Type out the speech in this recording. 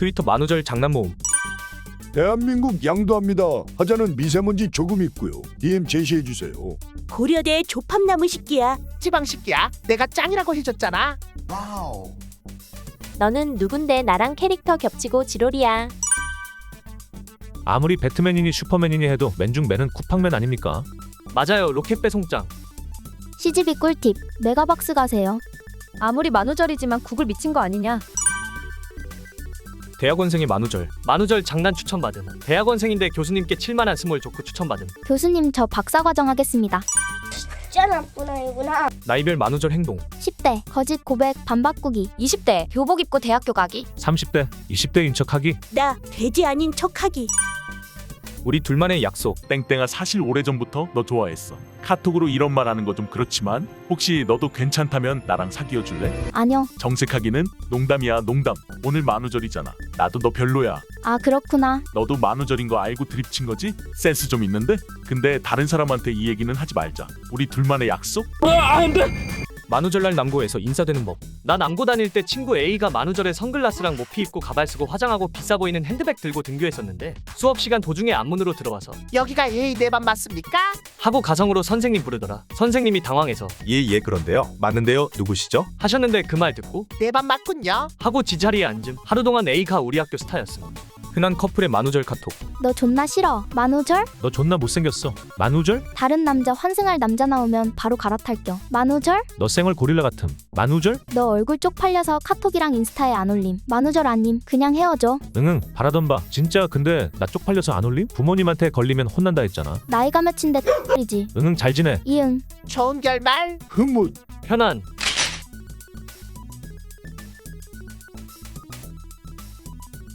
트위터 만우절 장난 모음. 대한민국 양도합니다. 하자는 미세먼지 조금 있고요. DM 제시해 주세요. 고려대 조팝나무 식기야. 지방 식기야. 내가 짱이라고 해줬잖아. 너는 누군데 나랑 캐릭터 겹치고 지롤이야. 아무리 배트맨이니 슈퍼맨이니 해도 맨중 맨은 쿠팡맨 아닙니까? 맞아요. 로켓 배송장. CGV 꿀팁 메가박스 가세요. 아무리 만우절이지만 구글 미친 거 아니냐? 대학원생의 만우절. 만우절 장난 추천받음. 대학원생인데 교수님께 7만한 스몰 좋고 추천받음. 교수님 저 박사과정 하겠습니다. 진짜 나쁜 아이구나. 나이별 만우절 행동. 10대 거짓 고백 반바꾸기 20대 교복 입고 대학교 가기. 30대, 20대인 척하기. 나 돼지 아닌 척하기. 우리 둘만의 약속. 땡땡아 사실 오래전부터 너 좋아했어. 카톡으로 이런 말 하는 거 좀 그렇지만 혹시 너도 괜찮다면 나랑 사귀어 줄래? 아니요. 정색하기는 농담이야 농담. 오늘 만우절이잖아. 나도 너 별로야. 아 그렇구나. 너도 만우절인 거 알고 드립친 거지? 센스 좀 있는데? 근데 다른 사람한테 이 얘기는 하지 말자. 우리 둘만의 약속? 만우절날 남고에서 인사되는 법. 나 남고 다닐 때 친구 A가 만우절에 선글라스랑 모피 입고 가발 쓰고 화장하고 비싸 보이는 핸드백 들고 등교했었는데 수업 시간 도중에 안문으로 들어와서 여기가 A 내반 맞습니까? 하고 가성으로 선생님 부르더라. 선생님이 당황해서 예, 예, 그런데요. 맞는데요. 누구시죠? 하셨는데 그 말 듣고 내 반 맞군요. 하고 지자리에 앉음. 하루 동안 A가 우리 학교 스타였음. 흔한 커플의 만우절 카톡. 너 존나 싫어. 만우절? 너 존나 못생겼어. 만우절? 다른 남자 환승할 남자 나오면 바로 갈아탈겨. 만우절? 너 쌩얼 고릴라 같음. 만우절? 너 얼굴 쪽팔려서 카톡이랑 인스타에 안 올림. 만우절 아님. 그냥 헤어져. 응응 바라던 바. 진짜 근데 나 쪽팔려서 안 올림? 부모님한테 걸리면 혼난다 했잖아. 나이가 몇인데 이지. 응응 잘 지내. 이응. 좋은 결말. 흐뭇 편한